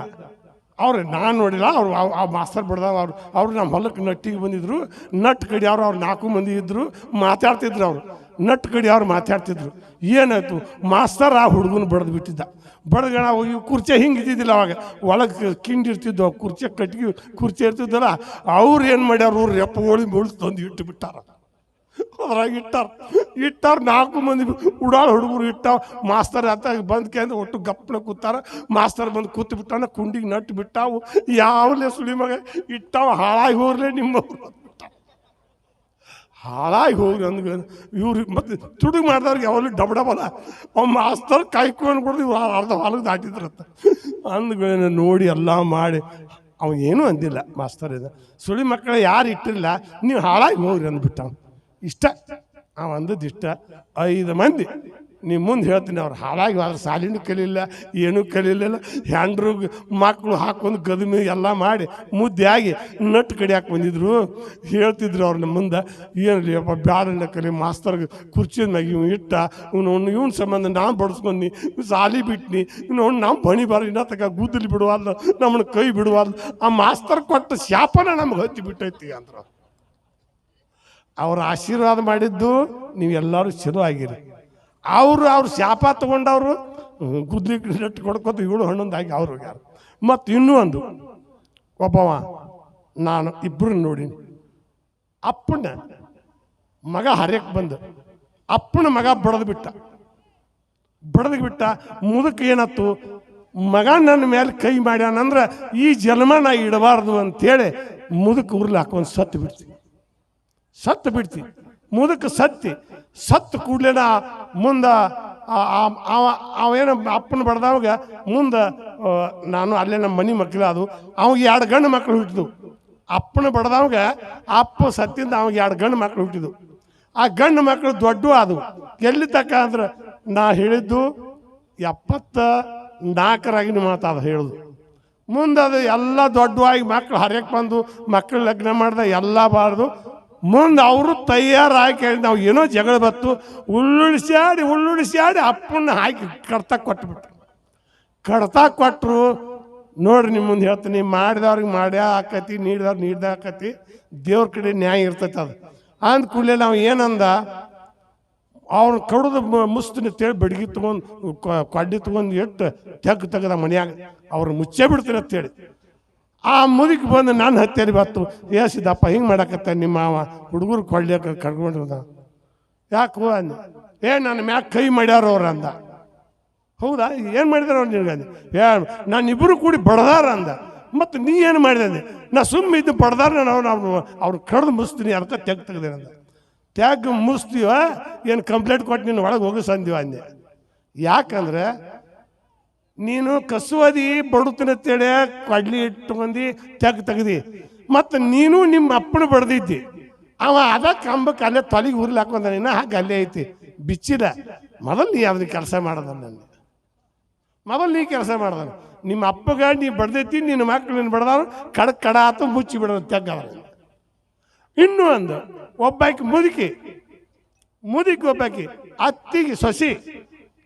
ಅವ್ರು ನಾನು ನೋಡಿಲ್ಲ, ಅವ್ರು ಆ- ಮಾಸ್ತರ್ ಬಡ್ದಾವ ಅವ್ರು ಅವ್ರು ನಮ್ಮ ಹೊಲಕ್ಕೆ ನಟ್ಟಿಗೆ ಬಂದಿದ್ರು. ನಟ್ ಕಡಿ ಅವ್ರು ನಾಲ್ಕು ಮಂದಿ ಇದ್ರು, ಮಾತಾಡ್ತಿದ್ರು ಅವರು. ನಟ್ ಕಡಿ ಅವ್ರು ಮಾತಾಡ್ತಿದ್ರು. ಏನಾಯ್ತು? ಮಾಸ್ತರ್ ಆ ಹುಡುಗನ ಬಡ್ದು ಬಿಟ್ಟಿದ್ದ. ಬಡ್ದಗಣ ಹೋಗಿ ಕುರ್ಚೆ ಹಿಂಗೆ ಇದ್ದಿದ್ದಿಲ್ಲ ಅವಾಗ. ಒಳಗೆ ಕಿಂಡಿ ಇರ್ತಿದ್ವು, ಕುರ್ಚೆ ಕಟ್ಟಿಗೆ ಕುರ್ಚೆ ಇರ್ತಿದ್ದಲ್ಲ ಅವ್ರು ಏನು ಮಾಡ್ಯಾರ ರೆಪ್ಪ ಹೋಳಿ ಮುಳ್ಳು ತಂದು ಇಟ್ಟು ಬಿಟ್ಟಾರ ಅದ್ರಾಗ ಇಟ್ಟಾರ. ಇಟ್ಟಾರ ನಾಲ್ಕು ಮಂದಿ ಉಡಾಳ ಹುಡುಗರು ಇಟ್ಟಾವ ಮಾಸ್ತರ್ ಅಂತ ಬಂದ್ ಕೇಂದ್ರ ಒಟ್ಟು ಗಪ್ಪನ ಕೂತಾರ. ಮಾಸ್ತರ್ ಬಂದು ಕೂತು ಬಿಟ್ಟಾನ, ಕುಂಡಿಗೆ ನಟ್ಟು ಬಿಟ್ಟಾವು. ಯಾವಲೇ ಸುಳಿ ಮಗ ಇಟ್ಟಾವ? ಹಾಳಾಗಿ ಹೋಗ್ಲೇ ನಿಮ್ಮ ಹಾಳಾಗಿ ಹೋಗ್ರಿ ಅಂದ್ಗೆ ಇವ್ರಿಗೆ ಮತ್ತೆ ತುಡುಗ್ ಮಾಡಿದವ್ರಿಗೆ ಯಾವಾಗಲೂ ಡಬ್ ಡಬಲ ಅವ್ ಮಾಸ್ತರ್ ಕಾಯ್ಕೊಂಡು ಕೊಡ್ದು ಇವ್ರು ಅರ್ಧ ಹಾಲಿಗೆ ದಾಟಿದ್ರತ್ತ ಅಂದ್ಗಳನ್ನ ನೋಡಿ ಎಲ್ಲ ಮಾಡಿ. ಅವ ಏನೂ ಅಂದಿಲ್ಲ ಮಾಸ್ತರ್ ಇದು. ಸುಳಿ ಮಕ್ಕಳು ಯಾರು ಇಟ್ಟಿಲ್ಲ ನೀವು ಹಾಳಾಗಿ ಹೋಗ್ರಿ ಅಂದ್ಬಿಟ್ಟ. ಇಷ್ಟ. ಆ ಅಂದದ್ದು ಇಷ್ಟ. ಐದು ಮಂದಿ. ನಿಮ್ಮ ಮುಂದೆ ಹೇಳ್ತೀನಿ ಅವ್ರು, ಹಾಳಾಗಿ ಅದ್ರ ಸಾಲಿನೂ ಕಲಿಲ್ಲ ಏನೂ ಕಲಿಲಿಲ್ಲ. ಹ್ಯಾಂಡ್ರು ಮಕ್ಕಳು ಹಾಕೊಂಡು ಗದಮಿ ಎಲ್ಲ ಮಾಡಿ ಮುದ್ದೆಯಾಗಿ ನಟ್ಟು ಕಡಿಯಾಕೆ ಬಂದಿದ್ರು. ಹೇಳ್ತಿದ್ರು ಅವ್ರು ನಮ್ಮ ಮುಂದೆ ರೀ ಅಪ್ಪ ಬ್ಯಾಡನ್ನ ಕಲಿ? ಮಾಸ್ತರ್ಗೆ ಕುರ್ಚಿದ ಮ್ಯಾಗ ಇವ್ ಇಟ್ಟ. ಇವನು ಇವ್ನ ಸಂಬಂಧ ನಾನು ಬಡಿಸ್ಕೊಂಡಿ ಸಾಲಿ ಬಿಟ್ನಿ ಇವ್ನು ನಮ್ಮ ಬಣಿ ಬಾರ ಇನ್ನ ತಕ ಗುದ್ದಲಿ ಬಿಡುವಲ್ಲ ನಮ್ಮನ್ನು ಕೈ ಬಿಡುವಲ್ಲ ಆ ಮಾಸ್ತರ್ ಕೊಟ್ಟ ಶಾಪನ ನಮ್ಗೆ ಹತ್ತಿ ಬಿಟ್ಟೈತಿ ಅಂದ್ರು ಅವ್ರ ಆಶೀರ್ವಾದ ಮಾಡಿದ್ದು ನೀವೆಲ್ಲರೂ ಶುರು ಆಗಿರಿ. ಅವರು ಅವ್ರು ಶಾಪ ತಗೊಂಡವರು ಗುದ್ಲಿ ನೆಟ್ಟು ಕೊಡ್ಕೊತ ಇವಳು ಹಣ್ಣೊಂದಾಗಿ ಅವ್ರು ಹೋಗ್ಯಾರ. ಮತ್ತು ಇನ್ನೂ ಒಂದು, ಒಬ್ಬವ, ನಾನು ಇಬ್ಬರು ನೋಡೀನಿ. ಅಪ್ಪನ ಮಗ ಹರಿಯಕ್ಕೆ ಬಂದು. ಅಪ್ಪನ ಮಗ ಬಡದು ಬಿಟ್ಟ. ಬಡದು ಬಿಟ್ಟ ಮುದಕ್ಕೆ ಏನತ್ತು ಮಗ ನನ್ನ ಮೇಲೆ ಕೈ ಮಾಡ್ಯಾನಂದ್ರೆ ಈ ಜನ್ಮ ನಾ ಇಡಬಾರ್ದು ಅಂತೇಳಿ ಮುದುಕ ಉರ್ಲಿ ಹಾಕೊಂಡು ಸತ್ತು ಬಿಡ್ತೀನಿ ಸತ್ತು ಬಿಡ್ತಿ. ಮುದಕ್ಕೆ ಸತ್ತಿ. ಸತ್ತು ಕೂಡ್ಲೇನ ಮುಂದೆ ಅವೇನ ಅಪ್ಪನ ಬಡ್ದವಾಗ ಮುಂದೆ ನಾನು ಅಲ್ಲೇ ನಮ್ಮ ಮನೆ ಮಕ್ಕಳು ಅದು ಅವಾಗ ಎರಡು ಗಂಡು ಮಕ್ಕಳು ಹುಟ್ಟಿದ್ವು. ಅಪ್ಪನ ಬಡ್ದವಾಗ ಅಪ್ಪ ಸತ್ತಿಂದ ಅವಾಗ ಎರಡು ಗಂಡು ಮಕ್ಕಳು ಹುಟ್ಟಿದ್ವು. ಆ ಗಂಡು ಮಕ್ಕಳು ದೊಡ್ಡ ಅದು ಎಲ್ಲಿ ತಕ್ಕ ಅಂದ್ರೆ ನಾ ಹೇಳಿದ್ದು ಎಪ್ಪತ್ತ ನಾಲ್ಕರಾಗಿನ ಮಾತಾದ ಹೇಳುದು. ಮುಂದೆ ಅದು ಎಲ್ಲ ದೊಡ್ಡವಾಗಿ ಮಕ್ಕಳು ಹರಿಯಕ್ಕೆ ಬಂದು ಮಕ್ಕಳು ಲಗ್ನ ಮಾಡ್ದೆ ಎಲ್ಲ ಬಾರ್ದು ಮುಂದೆ ಅವರು ತಯಾರಾಗಿ ನಾವು ಏನೋ ಜಗಳ ಬತ್ತು ಉಳ್ಳುಳಿಸ್ಯಾಡಿ ಉಳ್ಳುಳಿಸ್ಯಾಡಿ ಅಪ್ಪನ್ನ ಹಾಕಿ ಕಡ್ತ ಕೊಟ್ಬಿಟ್ರು. ಕಡ್ತ ಕೊಟ್ಟರು ನೋಡ್ರಿ ನಿಮ್ಮ ಮುಂದೆ ಹೇಳ್ತೀನಿ ಮಾಡಿದವ್ರಿಗೆ ಮಾಡ್ಯ ಆಕತಿ ನೀಡಿದವ್ರು ನೀಡ್ದ ಆಕತಿ, ದೇವ್ರ ಕಡೆ ನ್ಯಾಯ ಇರ್ತೈತೆ ಅದು. ಅಂದ ಕೂಡಲೇ ನಾವು ಏನಂದ ಅವ್ರು ಕಡ್ದು ಮುಸ್ತಿನ ತೇಳಿ ಬಡ್ಗಿ ತೊಗೊಂಡು ಕೊಡ್ಡಿ ತೊಗೊಂಡು ಇಟ್ಟು ತೆಗ್ ತೆಗ್ದ ಮನೆಯಾಗ ಅವ್ರು ಮುಚ್ಚೇ ಬಿಡ್ತೀನಿ ಅಂತೇಳಿ. ಆ ಮುದುಕಿ ಬಂದು ನಾನು ಹತ್ತೇರಿ ಬತ್ತು ಏಸಿದಪ್ಪ ಹಿಂಗೆ ಮಾಡಕತ್ತ ನಿಮ್ಮ ಮಾವ? ಹುಡುಗರು ಕೊಳ್ಳಿಯಕ್ಕೆ ಕರ್ಕೊಂಡಿರ್ದ? ಯಾಕೆ ಅಂದ. ಏ, ನನ್ನ ಮ್ಯಾಕ್ ಕೈ ಮಾಡ್ಯಾರ ಅವ್ರು ಅಂದ. ಹೌದಾ? ಏನು ಮಾಡಿದಾರ ಅವ್ರು ನಿನಗೆ ಏ ನಾನು ಇಬ್ಬರು ಕೂಡಿ ಬಡದಾರ ಅಂದ. ಮತ್ತು ನೀ ಏನು ಮಾಡಿದೆ ನಾ ಸುಮ್ಮ ಇದ್ದು ಬಡದಾರ ನಾನು ಅವ್ನು ಅವ್ರು ಕಡ್ದು ಮುಸ್ತೀನಿ, ಅರ್ಥ ತೆಗ್ ತೆಗ್ದೇನೆ ಅಂದ ತ್ಯಾಗ ಮುಸ್ತೀವ ಏನು ಕಂಪ್ಲೇಂಟ್ ಕೊಟ್ಟು ನೀನು ಒಳಗೆ ಹೋಗಿಸಂದೀವ ಅಂದೆ. ಯಾಕಂದ್ರೆ ನೀನು ಕಸುವದಿ ಬಡುತ್ತನತ್ತೇಳಿ ಕಡ್ಲಿ ಇಟ್ಟುಕೊಂಡಿ ತೆಗ್ ತೆಗ್ದಿ. ಮತ್ತು ನೀನು ನಿಮ್ಮ ಅಪ್ಪನ ಬಡ್ದಿದ್ದಿ. ಅವ ಅದ ಕಂಬಕ್ಕೆ ಅಲ್ಲೇ ತೊಲೆಗೆ ಉರ್ಲಿ ಹಾಕೊಂಡ ನೀನು ಹಾಗೆ ಅಲ್ಲೇ ಐತಿ. ಬಿಚ್ಚಿದ. ಮೊದಲು ನೀ ಅವ್ನಿಗೆ ಕೆಲಸ ಮಾಡದ ನನ್ನ ಮೊದಲು ನೀ ಕೆಲಸ ಮಾಡ್ದ ನಿಮ್ಮ ಅಪ್ಪಗ ನೀ ಬಡ್ದೈತಿ, ನಿನ್ನ ಮಕ್ಳು ನೀನು ಬಡ್ದಾವ ಕಡ ಕಡ ಆತು ಮುಚ್ಚಿ ಬಿಡೋದು ತೆಗ್ಗವ ಇನ್ನೂ ಒಂದು, ಒಬ್ಬಾಕಿ ಮುದುಕಿ. ಮುದುಕಿ ಒಬ್ಬಾಕಿ ಅತ್ತಿಗೆ ಸೊಸಿ.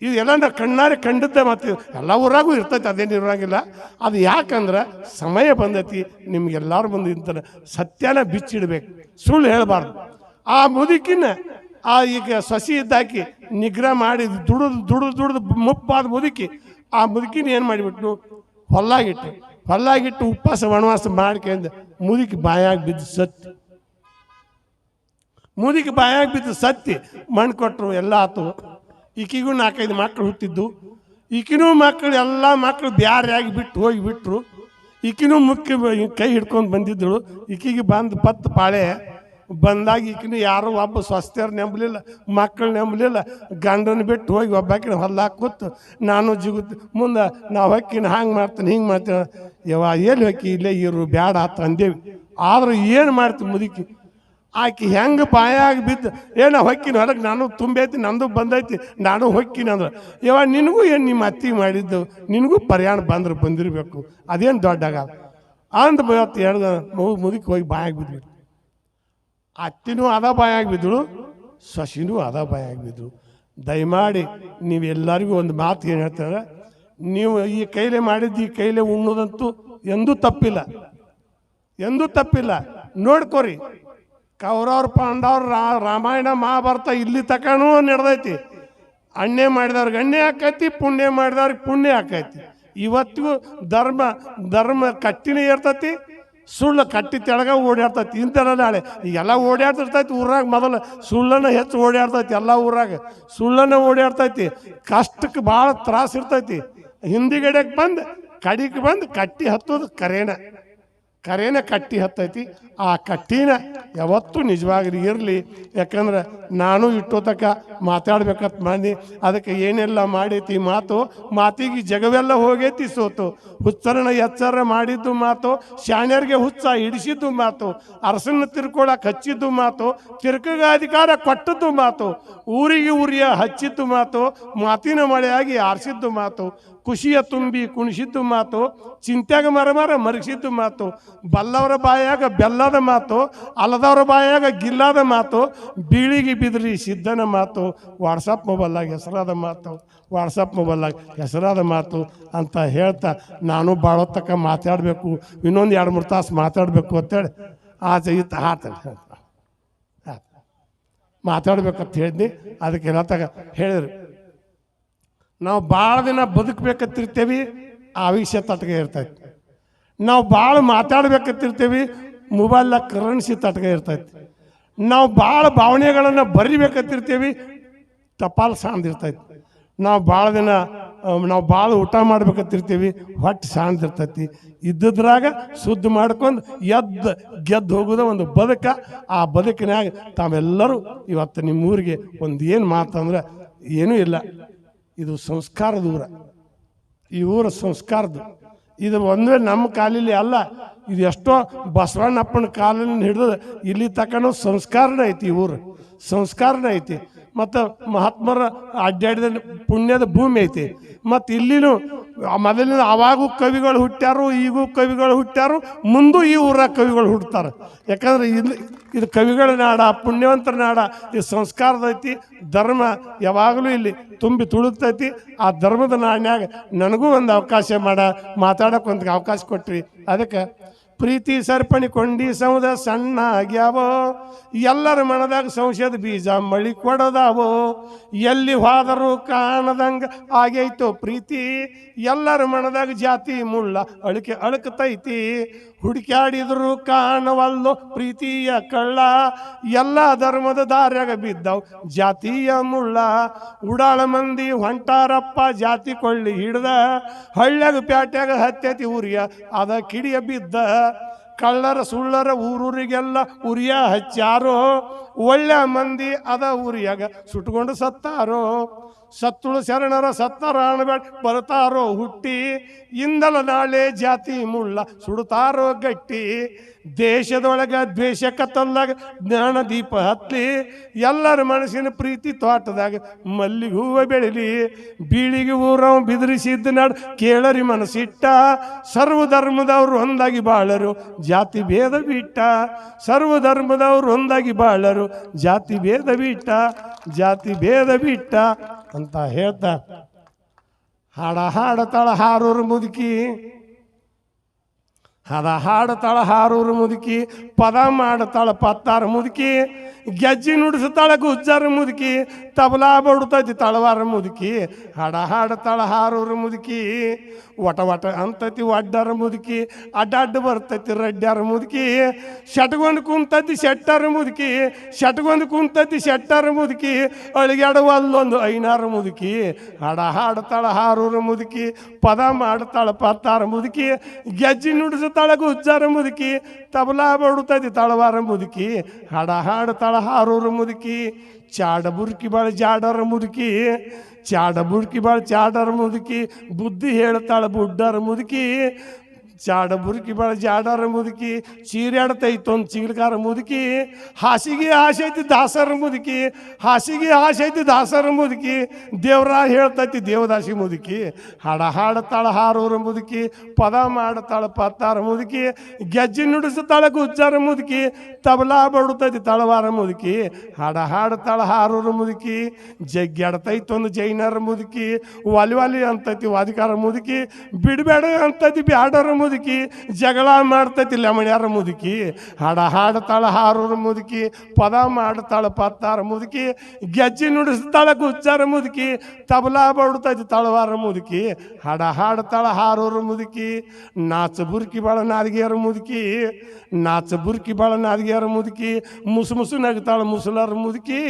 ಇದು ನಾವು ಕಣ್ಣಾರೆ ಕಂಡದ್ದೆ ಮತ್ತು ಎಲ್ಲ ಊರಾಗೂ ಇರ್ತೈತೆ, ಅದೇನು ಇರೋಂಗಿಲ್ಲ. ಅದು ಯಾಕಂದ್ರೆ ಸಮಯ ಬಂದೈತಿ, ನಿಮ್ಗೆಲ್ಲರೂ ಬಂದು ಇಂತ ಸತ್ಯನ ಬಿಚ್ಚಿಡ್ಬೇಕು. ಸುಳ್ಳು ಹೇಳಬಾರ್ದು. ಆ ಮುದುಕಿನ, ಆ ಈಗ ಸಸಿ ಇದ್ದಾಕಿ ನಿಗ್ರಹ ಮಾಡಿ ದುಡಿದು ದುಡಿದು ದುಡಿದು ಮುಪ್ಪಾದ ಮುದುಕಿ, ಆ ಮುದುಕಿನ ಏನು ಮಾಡಿಬಿಟ್ರು ಹೊಲ್ಲಾಗಿಟ್ಟು ಹೊಲ್ಲಾಗಿಟ್ಟು ಉಪವಾಸ ವನವಾಸ ಮಾಡ್ಕೊಂಡು ಮುದುಕಿ ಬಾಯಾಗಿ ಬಿದ್ದು ಸತ್ತು. ಮುದುಕಿ ಬಾಯಾಗಿ ಬಿದ್ದು ಸತ್ತಿ ಮಣ್ಣು ಕೊಟ್ಟರು ಎಲ್ಲ ಆತು. ಈಕಿಗೂ ನಾಲ್ಕೈದು ಮಕ್ಕಳು ಹುಟ್ಟಿದ್ದು. ಈಕಿನೂ ಮಕ್ಕಳು ಎಲ್ಲ ಮಕ್ಕಳು ಬ್ಯಾರೆಯಾಗಿ ಬಿಟ್ಟು ಹೋಗಿ ಬಿಟ್ರು. ಈಕಿನೂ ಮುಖ್ಯ ಕೈ ಹಿಡ್ಕೊಂಡು ಬಂದಿದ್ದಳು ಈಕಿಗೆ ಬಂದು ಪತ್ತ ಪಾಳೆ. ಬಂದಾಗ ಈಕಿನೂ ಯಾರು ಒಬ್ಬ ಸ್ವಸ್ಥರು ನೆಂಬಲಿಲ್ಲ, ಮಕ್ಕಳು ನೆಂಬಲಿಲ್ಲ. ಗಂಡನ ಬಿಟ್ಟು ಹೋಗಿ ಒಬ್ಬಾಕಿನ ಹೊಲ್ಲಾಕ ಕೂತು, ನಾನು ಜಿಗುತ್ತೆ ಮುಂದೆ ನಾವು ಹೊಕ್ಕಿನ ಹಂಗೆ ಮಾಡ್ತೀನಿ, ಹಿಂಗೆ ಮಾಡ್ತೀನಿ. ಯಾವ ಏನು ಹೊಕ್ಕಿ ಇಲ್ಲೇ ಇರು, ಬ್ಯಾಡ ಅಂತ ಅಂದೇವಿ. ಆದರೂ ಏನು ಮಾಡ್ತೀವಿ ಮುದುಕಿ? ಆಕಿ ಹೆಂಗೆ ಬಾಯಾಗಿ ಬಿದ್ದು? ಏನ ಹೊಕ್ಕಿನ ಹೊರಗೆ ನಾನು ತುಂಬೈತಿ, ನಂದು ಬಂದೈತಿ, ನಾನು ಹೊಕ್ಕಿನ ಅಂದ್ರೆ. ಇವಾಗ ನಿನಗೂ ಏನು ನಿಮ್ಮ ಅತ್ತಿ ಮಾಡಿದ್ದು? ನಿನಗೂ ಪರ್ಯಾಣ ಬಂದ್ರೆ ಬಂದಿರಬೇಕು. ಅದೇನು ದೊಡ್ಡ ಆಗಲ್ಲ ಅಂದ ಬಯತ್ತು ಹೇಳ್ದ, ಮಗು ಮುದುಕಿ ಹೋಗಿ ಬಾಯಾಗಿ ಬಿದ್ಬಿಟ್ಟು ಅತ್ತಿನೂ ಅದ ಬಾಯಾಗಿ ಬಿದ್ದಳು, ಸೊಸಿನೂ ಅದ ಬಾಯಾಗಿ ಬಿದ್ದಳು. ದಯಮಾಡಿ ನೀವೆಲ್ಲರಿಗೂ ಒಂದು ಮಾತು ಏನು ಹೇಳ್ತಾರೆ? ನೀವು ಈ ಕೈಲೇ ಮಾಡಿದ್ದು, ಈ ಕೈಲೇ ಉಣ್ಣೋದಂತೂ ಎಂದೂ ತಪ್ಪಿಲ್ಲ. ಎಂದೂ ತಪ್ಪಿಲ್ಲ. ನೋಡ್ಕೋರಿ. ಕೌರವ್ರ ಪಾಂಡವ್ರ ರಾಮಾಯಣ ಮಹಾಭಾರತ ಇಲ್ಲಿ ತಕನೂ ನಡೆದೈತಿ. ಅಣ್ಣೆ ಮಾಡಿದವ್ರಿಗೆ ಅಣ್ಣೆ ಆಕೈತಿ, ಪುಣ್ಯ ಮಾಡಿದವ್ರಿಗೆ ಪುಣ್ಯ ಆಕೈತಿ. ಇವತ್ತಿಗೂ ಧರ್ಮ ಧರ್ಮ ಕಟ್ಟಿನೇ ಇರ್ತೈತಿ, ಸುಳ್ಳು ಕಟ್ಟಿ ತೆಳಗ ಓಡಾಡ್ತೈತಿ ಇಂಥಲ್ಲ ನಾಳೆ ಈಗೆಲ್ಲ ಓಡಾಡ್ತಿರ್ತೈತಿ ಊರಾಗ ಮೊದಲು ಸುಳ್ಳನ್ನು ಹೆಚ್ಚು ಓಡಾಡ್ತೈತಿ ಎಲ್ಲ ಊರಾಗ. ಸುಳ್ಳನ್ನು ಓಡಾಡ್ತೈತಿ ಕಷ್ಟಕ್ಕೆ ಭಾಳ ತ್ರಾಸ ಇರ್ತೈತಿ. ಹಿಂದಿಗಡೆಗೆ ಬಂದು, ಕಡಿಗೆ ಬಂದು ಕಟ್ಟಿ ಹತ್ತೋದು ಕರೇನ. ಕರೇನ ಕಟ್ಟಿ ಹತ್ತೈತಿ, ಆ ಕಟ್ಟಿನ ಯಾವತ್ತೂ ನಿಜವಾಗಿ ಇರಲಿ. ಯಾಕಂದ್ರೆ ನಾನು ಇಟ್ಟೋತಕ ಮಾತಾಡ್ಬೇಕಂತ ಮಾಡಿ, ಅದಕ್ಕೆ ಏನೆಲ್ಲ ಮಾಡೈತಿ ಮಾತು, ಮಾತಿಗೆ ಜಗವೆಲ್ಲ ಹೋಗೈತಿ ಸೋತು. ಹುಚ್ಚರಣ ಎಚ್ಚರ ಮಾಡಿದ್ದು ಮಾತು, ಶಾಣ್ಯರಿಗೆ ಹುಚ್ಚ ಹಿಡಿಸಿದ್ದು ಮಾತು, ಅರಸನ್ನ ತಿರ್ಕೊಳಕ್ಕೆ ಹಚ್ಚಿದ್ದು ಮಾತು, ತಿರ್ಕಗ ಅಧಿಕಾರ ಕೊಟ್ಟದ್ದು ಮಾತು, ಊರಿಗೆ ಊರಿಯ ಹಚ್ಚಿದ್ದು ಮಾತು, ಮಾತಿನ ಮಳೆಯಾಗಿ ಆರಿಸಿದ್ದು ಮಾತು. ಖುಷಿಯ ತುಂಬಿ ಕುಣಿಸಿದ್ದು ಮಾತು, ಚಿಂತ್ಯಾಗ ಮರಮರ ಮರಗಿಸಿದ್ದು ಮಾತು, ಬಲ್ಲವರ ಬಾಯಾಗ ಬೆಲ್ಲದ ಮಾತು ಅಲ್ಲದವ್ರ ಬಾಯಾಗ ಗಿಲ್ಲಾದ ಮಾತು, ಬೀಳಿಗೆ ಬಿದ್ರಿ ಸಿದ್ಧನ ಮಾತು, ವಾಟ್ಸಪ್ ಮೊಬೈಲಾಗ ಹೆಸರಾದ ಮಾತು, ವಾಟ್ಸಪ್ ಮೊಬೈಲಾಗ ಹೆಸರಾದ ಮಾತು ಅಂತ ಹೇಳ್ತಾ ನಾನು ಭಾಳ ತಕ್ಕ ಮಾತಾಡಬೇಕು, ಇನ್ನೊಂದು ಎರಡು ಮೂರು ತಾಸು ಮಾತಾಡಬೇಕು ಅಂತೇಳಿ ಆಚೆ ಇತ್ತು ಆತ ಮಾತಾಡ್ಬೇಕಂತ ಹೇಳಿದ್ನಿ, ಅದಕ್ಕೆ ಏನತ್ತಾಗ ಹೇಳಿದ್ರು. ನಾವು ಭಾಳ ದಿನ ಬದುಕಬೇಕಂತಿರ್ತೇವಿ ಆವಿಷ್ಯ ತಟಗೆ ಇರ್ತೈತಿ. ನಾವು ಭಾಳ ಮಾತಾಡ್ಬೇಕಂತಿರ್ತೀವಿ ಮೊಬೈಲ್ನಾಗ ಕರೆನ್ಸಿ ತಟಗೆ ಇರ್ತೈತಿ. ನಾವು ಭಾಳ ಭಾವನೆಗಳನ್ನು ಬರಿಬೇಕಂತಿರ್ತೀವಿ ಟಪಾಲ್ ಸಾಂದಿರ್ತೈತಿ ನಾವು ಭಾಳ ದಿನ ಆ, ನಾವು ಭಾಳ ಊಟ ಮಾಡ್ಬೇಕಂತಿರ್ತೀವಿ ಹೊಟ್ಟೆ ಸಾಂದಿರ್ತೈತಿ ಇದ್ದದ್ರಾಗ ಶುದ್ಧ ಮಾಡ್ಕೊಂಡು ಎದ್ದು ಗೆದ್ದು ಹೋಗೋದ ಒಂದು ಬದುಕ. ಆ ಬದುಕಿನಾಗ ತಾವೆಲ್ಲರೂ ಇವತ್ತು ನಿಮ್ಮ ಊರಿಗೆ ಒಂದು ಏನು ಮಾತಂದ್ರೆ ಏನೂ ಇಲ್ಲ. ಇದು ಸಂಸ್ಕಾರದ ಊರ ಈ ಊರ ಸಂಸ್ಕಾರದ ಇದು ಒಂದೇ ನಮ್ಮ ಕಾಲಿಲಿ ಅಲ್ಲ. ಇದು ಎಷ್ಟೋ ಬಸವಣ್ಣಪ್ಪನ ಕಾಲಿನ ಹಿಡಿದು ಇಲ್ಲಿ ತಕ್ಕನೂ ಸಂಸ್ಕಾರನೇ ಐತಿ ಈ ಊರು. ಸಂಸ್ಕಾರನೇ ಐತಿ. ಮತ್ತು ಮಹಾತ್ಮರ ಅಡ್ಡಾಡಿದ ಪುಣ್ಯದ ಭೂಮಿ ಐತಿ. ಮತ್ತು ಇಲ್ಲಿನೂ ಮೊದಲಿನ ಅವಾಗೂ ಕವಿಗಳು ಹುಟ್ಟ್ಯಾರು, ಈಗೂ ಕವಿಗಳು ಹುಟ್ಟ್ಯಾರು, ಮುಂದೂ ಈ ಊರಾಗ ಕವಿಗಳು ಹುಡ್ತಾರೆ ಯಾಕಂದ್ರೆ ಇಲ್ಲಿ ಇದು ಕವಿಗಳ ನಾಡ, ಪುಣ್ಯವಂತರ ನಾಡ ಇದು ಸಂಸ್ಕಾರದ ಐತಿ, ಧರ್ಮ ಯಾವಾಗಲೂ ಇಲ್ಲಿ ತುಂಬಿ ತುಳುಕ್ತೈತಿ. ಆ ಧರ್ಮದ ನಾಣ್ಯಾಗ ನನಗೂ ಒಂದು ಅವಕಾಶ ಮಾಡ, ಮಾತಾಡೋಕೆ ಒಂದು ಅವಕಾಶ ಕೊಟ್ರಿ. ಅದಕ್ಕೆ ಪ್ರೀತಿ ಸರ್ಪಣಿ ಕೊಂಡಿ ಸೌದ ಸಣ್ಣ ಆಗ್ಯಾವೋ ಎಲ್ಲರ ಮನದಾಗ ಸಂಶಯದ ಬೀಜ ಮಳಿ ಕೊಡದಾವೋ. ಎಲ್ಲಿ ಹೋದರೂ ಕಾಣದಂಗ ಆಗೈತೋ ಪ್ರೀತಿ. ಎಲ್ಲರ ಮನದಾಗ ಜಾತಿ ಮುಳ್ಳ ಅಳಕೆ ಅಳಕತೈತಿ. ಹುಡುಕ್ಯಾಡಿದ್ರು ಕಾಣವಲ್ಲೋ ಪ್ರೀತಿಯ ಕಳ್ಳ. ಎಲ್ಲ ಧರ್ಮದ ದಾರ್ಯಾಗ ಬಿದ್ದವು ಜಾತಿಯ ಮುಳ್ಳ. ಉಡಾಳ ಮಂದಿ ಹೊಂಟಾರಪ್ಪ ಜಾತಿ ಕೊಳ್ಳಿ ಹಿಡ್ದ. ಹಳ್ಳ್ಯಾಗ ಪ್ಯಾಟ್ಯಾಗ ಹತ್ತೈತಿ ಊರಿಯ ಅದ ಕಿಡಿಯ ಬಿದ್ದ. ಕಳ್ಳರ ಸುಳ್ಳರ ಊರೂರಿಗೆಲ್ಲ ಉರಿಯ ಹಚ್ಚಾರೋ? ಒಳ್ಳೆ ಮಂದಿ ಅದ ಉರಿಯಾಗ ಸುಟ್ಕೊಂಡು ಸತ್ತಾರೋ? ಸತ್ತುಳು ಶರಣರ ಸತ್ತರ ಬೇಡ ಬರ್ತಾರೋ ಹುಟ್ಟಿ, ಇಂದಲ ನಾಳೆ ಜಾತಿ ಮುಳ್ಳ ಸುಡುತ್ತಾರೋ ಗಟ್ಟಿ. ದೇಶದೊಳಗ ದ್ವೇಷ ಕತ್ತಲ್ದಾಗ ಜ್ಞಾನ ದೀಪ ಹತ್ಲಿ, ಎಲ್ಲರ ಮನಸ್ಸಿನ ಪ್ರೀತಿ ತೋಟದಾಗ ಮಲ್ಲಿಗೆ ಹೂವ ಬೆಳಿಲಿ. ಬೀಳಿಗೆ ಊರವ ಬಿದಿರಿಸಿದ್ದ ನಡ್ ಕೇಳರಿ ಮನಸ್ಸಿಟ್ಟ ಸರ್ವ ಧರ್ಮದವ್ರು ಒಂದಾಗಿ ಬಾಳರು ಜಾತಿ ಭೇದ ಬಿಟ್ಟ. ಸರ್ವ ಧರ್ಮದವ್ರು ಒಂದಾಗಿ ಬಾಳರು ಜಾತಿ ಭೇದ ಬಿಟ್ಟ, ಜಾತಿ ಭೇದ ಬಿಟ್ಟ. ಅಂತ ಹೇಳ್ತಾ ಹಾಡ ಹಾಡತಾಳ ಹಾರೂರು ಮುದುಕಿ. ಹದ ಹಾಡತಾಳ ಹಾರೂರು ಮುದುಕಿ. ಪದ ಮಾಡತಾಳ ಪತ್ತಾರ ಮುದುಕಿ. ಗೆಜ್ಜಿ ನುಡಿಸ್ತಾಳೆ ಗುಜ್ಜರ ಮುದುಕಿ, ತಬಲಾ ಬಡ್ತೈತಿ, ತಳವಾರ ಮುದುಕಿ, ಹಾಡ ಹಾಡತಾಳ ಹಾರೋರ ಮುದುಕಿ, ವಟ ವಟ ಅಂತತಿ ಒಡ್ಡರ ಮುದುಕಿ ಅಡ್ಡಾಡ್ ಬರ್ತೈತಿ, ರಡ್ಡ್ಯಾರ ಮುದುಕಿ ಶಟ್ಗೊಂದು ಕುಂತತಿ, ಶೆಟ್ಟರ ಮುದುಕಿ ಶಟ್ಗೊಂದು ಕುಂತತಿ, ಶೆಟ್ಟರ ಮುದುಕಿ ಅಳಿಗಾಡವಲ್ಲೊಂದು ಐನಾರ ಮುದುಕಿ, ಹಾಡ ಹಾಡ್ತಾಳ ಹಾರೂರು ಮುದುಕಿ, ಪದ ಮಾಡ್ತಾಳ ಪತ್ತಾರ ಮುದುಕಿ, ಗೆಜ್ಜಿ ನುಡಿಸ್ತಾಳ ಗುಜ್ಜರ ಮುದುಕಿ, ತಬಲಾ ಬಡುತ್ತೈತಿ ತಳವಾರ ಮುದುಕಿ, ಹಾಡ ಹಾಡ್ತಾಳ ಹಾರೂರು ಮುದುಕಿ, ಚಾಡ ಬುರ್ಕಿ ಬಾಳ ಜಾಡರ ಮುದುಕಿ, ಚಾಡ ಬುರ್ಕಿ ಬಾಳ ಚಾಡರ ಮುದುಕಿ, ಬುದ್ಧಿ ಹೇಳ್ತಾಳ ಬುಡ್ಡರ ಮುದುಕಿ ಚಾಡ ಬುರುಕಿ ಬಾಳ ಜಾಡಾರ ಮುದುಕಿ ಚೀರಾಡ್ತೈತೊಂದು ಚಿಗಲ್ಕಾರ ಮುದುಕಿ, ಹಾಸಿಗೆ ಆಸೈತಿ ದಾಸರ ಮುದುಕಿ, ಹಾಸಿಗೆ ಆಸೈತಿ ದಾಸರ ಮುದುಕಿ ದೇವ್ರ ಹೇಳ್ತೈತಿ ದೇವದಾಸಿ ಮುದುಕಿ, ಹಾಡ ಹಾಡತಾಳ ಹಾರೂರ ಮುದುಕಿ, ಪದ ಮಾಡತಾಳ ಪತ್ತಾರ ಮುದುಕಿ, ಗೆಜ್ಜೆ ನುಡಿಸ್ತಾಳ ಗುಜ್ಜಾರ ಮುದುಕಿ, ತಬಲಾ ಬಡುತ್ತೈತಿ ತಳವಾರ ಮುದುಕಿ, ಹಾಡ ಹಾಡತಾಳ ಹಾರೂರ ಮುದುಕಿ ಜಗ್ಗಾಡ್ತೈತೊಂದು ಜೈನರ ಮುದುಕಿ, ವಾಲಿ ವಾಲಿ ಅಂತೈತಿ ವಾದಿಕಾರ ಮುದುಕಿ, ಬಿಡಬೇಡ ಅಂತೈತಿ ಬ್ಯಾಡರ ಮುದುಕಿ. ಜಗಳ ಮಾಡ್ತೈತಿ ಲಮಣ್ಯಾರ ಮುದುಕಿ, ಹಾಡ ಹಾಡ್ತಾಳ ಹಾರೂರ ಮುದುಕಿ, ಪದ ಮಾಡ್ತಾಳ ಪತ್ತಾರ ಮುದುಕಿ, ಗೆಜ್ಜಿ ನುಡಿಸ್ತಾಳ ಗುಚ್ಚಾರ ಮುದುಕಿ, ತಬಲಾ ಬಡ್ತೈತಿ ತಳವಾರ ಮುದುಕಿ, ಹಾಡ ಹಾಡ್ತಾಳ ಹಾರೋರ ಮುದುಕಿ, ನಾಚ ಬುರ್ಕಿ ಬಾಳ ನಾದಿಗೆಯರ ಮುದುಕಿ, ನಾಚ ಬುರ್ಕಿ ಬಾಳ ನಾದಿಗೆಯರ ಮುದುಕಿ, ಮುಸು ಮುಸು ನಗ್ತಾಳ ಮುಸಲರ ಮುದುಕಿ,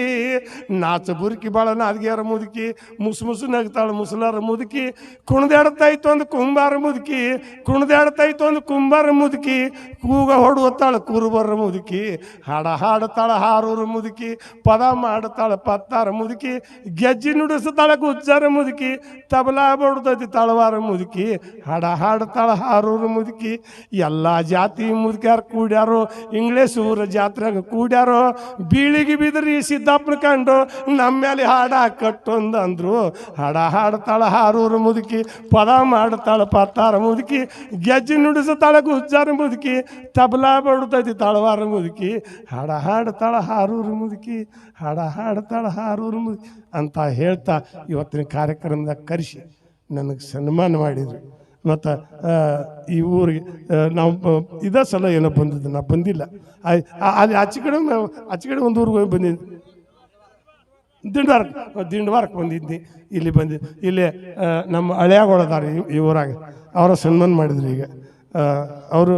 ನಾಚ ಬುರ್ಕಿ ಬಾಳ ನಾದಿಗೆಯರ ಮುದುಕಿ, ಮುಸು ಮುಸು ನಗ್ತಾಳ ಮುಸಲರ ಮುದುಕಿ ಕುಣದಾಡ್ತೈತು ಒಂದು ಕುಂಬಾರ ಮುದುಕಿ ಕುಣದಾಡ್ತೈತು ಒಂದು ಕುಂಬಾರ ಮುದುಕಿ, ಕೂಗ ಹೊಡುವತ್ತಾಳ, ಕುರುಬರ ಮುದುಕಿ, ಹಾಡ ಹಾಡ್ತಾಳ, ಹಾರೂರು ಮುದುಕಿ, ಪದ ಮಾಡುತ್ತಾಳ ಪತ್ತಾರ ಮುದುಕಿ, ಗೆಜ್ಜಿ ನುಡಿಸ್ತಾಳ, ಗುಜ್ಜರ ಮುದುಕಿ, ತಬಲಾ ಬಡ್ತೈತಿ ತಳವಾರ ಮುದುಕಿ, ಹಾಡ ಹಾಡ್ತಾಳ, ಹಾರೂರು ಮುದುಕಿ, ಎಲ್ಲ ಜಾತಿ ಮುದುಕ್ಯಾರ ಕೂಡ್ಯಾರೋ, ಇಂಗ್ಲೀಷ್ ಊರ ಜಾತ್ರೆಗ ಕೂಡ್ಯಾರೋ, ಬೀಳಿಗೆ ಬಿದ್ರಿ ಸಿದ್ದಪ್ಪನ ಕಂಡು ನಮ್ಮ ಮೇಲೆ ಹಾಡ ಕಟ್ಟೊಂದು ಹಾಡ ಹಾಡ್ತಾಳ, ಹಾರೂರು ಮುದುಕಿ, ಪದ ಮಾಡ್ತಾಳ, ಪತ್ತಾರ ಮುದುಕಿ ನುಡಿಸ್ತಾಳ ಗುಜ್ಜಾರ ಮುದುಕಿ, ತಬಲಾ ಬಡ್ತೈತಿ ತಳವಾರ ಮುದುಕಿ, ಹಾಡ ಹಾಡ್ತಾಳ ಹಾರೂರು ಮುದುಕಿ, ಹಾಡ ಹಾಡ್ತಾಳ ಹಾರೂರು ಮುದುಕಿ ಅಂತ ಹೇಳ್ತಾ ಇವತ್ತಿನ ಕಾರ್ಯಕ್ರಮದಾಗ ಕರೆಸಿ ನನಗೆ ಸನ್ಮಾನ ಮಾಡಿದ್ರು. ಮತ್ತು ಈ ಊರಿಗೆ ನಾವು ಇದೇ ಸಲ ಏನೋ ಬಂದಿದ್ದು, ನಾ ಬಂದಿಲ್ಲ. ಅಲ್ಲಿ ಆಚೆ ಕಡೆ ಆಚೆ ಕಡೆ ಒಂದು ಊರಿಗೆ ಹೋಗಿ ಬಂದಿದ್ದೆ. ದಿಂಡವಾರಕ್ಕೆ ದಿಂಡವಾರಕ್ಕೆ ಬಂದಿದ್ದೆ. ಇಲ್ಲಿ ಬಂದಿ, ಇಲ್ಲಿ ನಮ್ಮ ಹಳೆಯಾಗೊಳದಾರೆ ಈ ಊರಾಗ. ಅವರ ಸನ್ಮಾನ ಮಾಡಿದ್ರು ಈಗ. ಅವರು